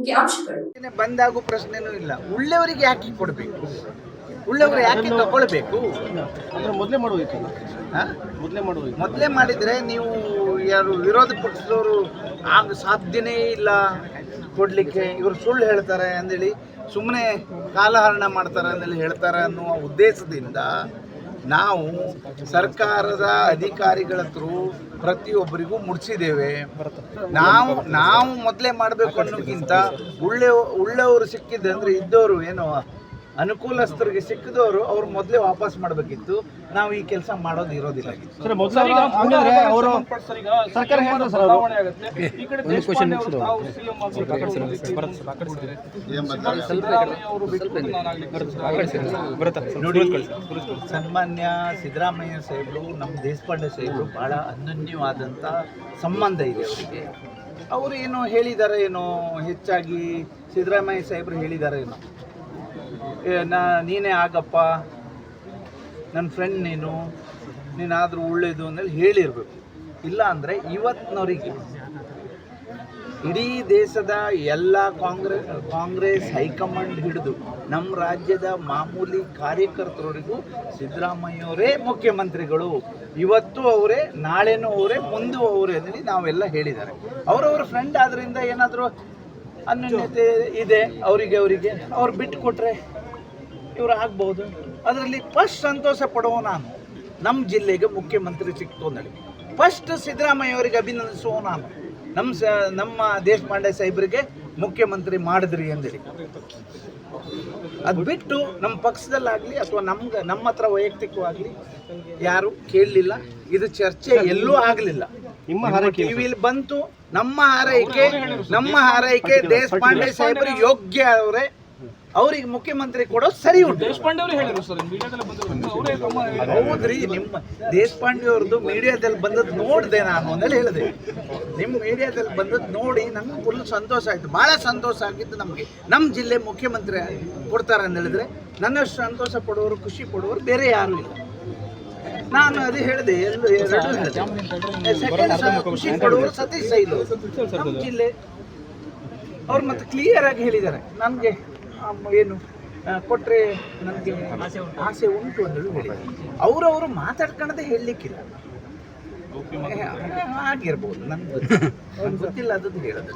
ಮುಖ್ಯಾಂಶಗಳು. ಬಂದಾಗೋ ಪ್ರಶ್ನೆನೂ ಇಲ್ಲ. ಉಳ್ಳವರಿಗೆ ಯಾಕೆ ಕೊಡಬೇಕು? ಉಳ್ಳವರು ಯಾಕೆ ತಗೊಳ್ಬೇಕು? ಅಂದ್ರೆ ಮೊದಲೇ ಮಾಡಬೇಕು ಹಾ? ಮೊದಲೇ ಮಾಡುವ ಮೊದಲೇ ಮಾಡಿದರೆ ನೀವು ಯಾರು ವಿರೋಧ ಪಕ್ಷದವರು ಆಗ ಸಾಧ್ಯನೇ ಇಲ್ಲ ಕೊಡಲಿಕ್ಕೆ. ಇವರು ಸುಳ್ಳು ಹೇಳ್ತಾರೆ ಅಂದೇಳಿ ಸುಮ್ಮನೆ ಕಾಲಹರಣ ಮಾಡ್ತಾರೆ ಅಂದೇಳಿ ಹೇಳ್ತಾರೆ ಅನ್ನುವ ಉದ್ದೇಶದಿಂದ ನಾವು ಸರ್ಕಾರದ ಅಧಿಕಾರಿಗಳ ಥ್ರೂ ಪ್ರತಿಯೊಬ್ಬರಿಗೂ ಮುಡಿಸಿದ್ದೇವೆ. ನಾವು ನಾವು ಮೊದಲೇ ಮಾಡಬೇಕು ಅನ್ನೋಕ್ಕಿಂತ ಉಳ್ಳೆ, ಉಳ್ಳವರು ಸಿಕ್ಕಿದ್ದಂದ್ರೆ ಇದ್ದವರು ಏನೋ ಅನುಕೂಲಸ್ಥರಿಗೆ ಸಿಕ್ಕಿದವರು ಅವ್ರು ಮೊದಲೇ ವಾಪಸ್ ಮಾಡಬೇಕಿತ್ತು. ನಾವು ಈ ಕೆಲಸ ಮಾಡೋದು ಇರೋದಿಲ್ಲ. ಸರ್ ಮೊದಲು ಹಂಗಂದ್ರೆ ಅವರು ಸರ್ಕಾರ ಹೇಳಿದ್ರು ಸರ್ ಅವರು ಒಂದು ಕ್ವಶನ್ ನೋಡಿ ಸನ್ಮಾನ್ಯ ಸಿದ್ದರಾಮಯ್ಯ ಸಾಹೇಬರು ನಮ್ಮ ದೇಶಪಾಂಡೆ ಸಾಹೇಬರು ಬಹಳ ಅನನ್ಯವಾದಂಥ ಸಂಬಂಧ ಇದೆ ಅವರಿಗೆ. ಅವರು ಏನೋ ಹೇಳಿದ್ದಾರೆ ಏನೋ ಹೆಚ್ಚಾಗಿ ಸಿದ್ದರಾಮಯ್ಯ ಸಾಹೇಬರು ಹೇಳಿದ್ದಾರೆ ಏನೋ. ನಾ, ನೀನೇ ಆಗಪ್ಪ. ನನ್ನ ಫ್ರೆಂಡ್ ನೀನು, ನೀನಾದರೂ ಒಳ್ಳೇದು ಅಂದೇಳಿ ಹೇಳಿರಬೇಕು. ಇಲ್ಲ ಅಂದರೆ ಇವತ್ತಿನವರಿಗೆ ಇಡೀ ದೇಶದ ಎಲ್ಲ ಕಾಂಗ್ರೆಸ್ ಕಾಂಗ್ರೆಸ್ ಹೈಕಮಾಂಡ್ ಹಿಡಿದು ನಮ್ಮ ರಾಜ್ಯದ ಮಾಮೂಲಿ ಕಾರ್ಯಕರ್ತರವರಿಗೂ ಸಿದ್ದರಾಮಯ್ಯವರೇ ಮುಖ್ಯಮಂತ್ರಿಗಳು. ಇವತ್ತು ಅವರೇ, ನಾಳೆನೂ ಅವರೇ, ಮುಂದೂ ಅವರೇ ಅಂತೇಳಿ ನಾವೆಲ್ಲ ಹೇಳಿದ್ದಾರೆ. ಅವರವ್ರ ಫ್ರೆಂಡ್ ಆದ್ದರಿಂದ ಏನಾದರೂ ಅನ್ಯೋನ್ಯತೆ ಇದೆ ಅವರಿಗೆ ಅವರಿಗೆ. ಅವ್ರು ಬಿಟ್ಟು ಕೊಟ್ರೆ ಇವರು ಆಗ್ಬೋದು. ಅದರಲ್ಲಿ ಫಸ್ಟ್ ಸಂತೋಷ ಪಡುವ ನಾನು ನಮ್ಮ ಜಿಲ್ಲೆಗೆ ಮುಖ್ಯಮಂತ್ರಿ ಸಿಕ್ತು ಅಂದೇಳಿ ಫಸ್ಟ್ ಸಿದ್ದರಾಮಯ್ಯ ಅವರಿಗೆ ಅಭಿನಂದಿಸುವ ನಾನು. ನಮ್ಮ ಸ ನಮ್ಮ ದೇಶಪಾಂಡೆ ಸಾಹೇಬರಿಗೆ ಮುಖ್ಯಮಂತ್ರಿ ಮಾಡಿದ್ರಿ ಅಂದೇಳಿ ಅದು ಬಿಟ್ಟು ನಮ್ಮ ಪಕ್ಷದಲ್ಲಾಗಲಿ ಅಥವಾ ನಮ್ಗೆ ನಮ್ಮ ಹತ್ರ ವೈಯಕ್ತಿಕವಾಗಲಿ ಯಾರು ಕೇಳಲಿಲ್ಲ. ಇದು ಚರ್ಚೆ ಎಲ್ಲೂ ಆಗಲಿಲ್ಲ. ನಿಮ್ಮ? ಟಿವಿಲಿ ಬಂತು ನಮ್ಮ ಹಾರೈಕೆ ನಮ್ಮ ಹಾರೈಕೆ ದೇಶಪಾಂಡೆ ಸಾಹೇಬರು ಯೋಗ್ಯ ಅವರೇ. ಅವ್ರಿಗೆ ಮುಖ್ಯಮಂತ್ರಿ ಕೊಡೋ ಸರಿ ಉಂಟು. ದೇಶಪಾಂಡೆ ಹೌದ್ರಿ ನಿಮ್ಮ ದೇಶಪಾಂಡೆ ಅವ್ರದ್ದು ಮೀಡಿಯಾದಲ್ಲಿ ಬಂದದ್ದು ನೋಡಿದೆ ನಾನು ಅಂದೇಳಿ ಹೇಳಿದೆ. ನಿಮ್ಮ ಮೀಡಿಯಾದಲ್ಲಿ ಬಂದದ್ದು ನೋಡಿ ನಮ್ಗೆ ಫುಲ್ ಸಂತೋಷ ಆಯ್ತು. ಭಾಳ ಸಂತೋಷ ಆಗಿತ್ತು ನಮಗೆ. ನಮ್ಮ ಜಿಲ್ಲೆ ಮುಖ್ಯಮಂತ್ರಿ ಕೊಡ್ತಾರೆ ಅಂತ ಹೇಳಿದ್ರೆ ನನ್ನಷ್ಟು ಸಂತೋಷ ಪಡುವವರು ಖುಷಿ ಪಡುವವರು ಬೇರೆ ಯಾರೂ ಇಲ್ಲ. ನಾನು ಅದೇ ಹೇಳಿದೆ ಎಲ್ಲ ಎರಡು ಸೆಕೆಂಡ್ ಖುಷಿ ಪಡುವವರು ಸತೀಶ್ ಸೈಲು. ನಮ್ಮ ಜಿಲ್ಲೆ. ಅವ್ರು ಮತ್ತೆ ಕ್ಲಿಯರ್ ಆಗಿ ಹೇಳಿದ್ದಾರೆ. ನನಗೆ ಏನು ಕೊಟ್ಟರೆ ಕೊಟ್ರೆ ನನಗೆ ಆಸೆ ಉಂಟು. ಅಂತ ಹೇಳಿ ಅವರವರು ಮಾತಾಡ್ಕೊಳ್ಳದೆ ಹೇಳಲಿಕ್ಕಿಲ್ಲ. ಆಗಿರ್ಬೋದು ನನ್ಗೆ ಗೊತ್ತಿಲ್ಲ. ಅದನ್ನು ಹೇಳೋದು.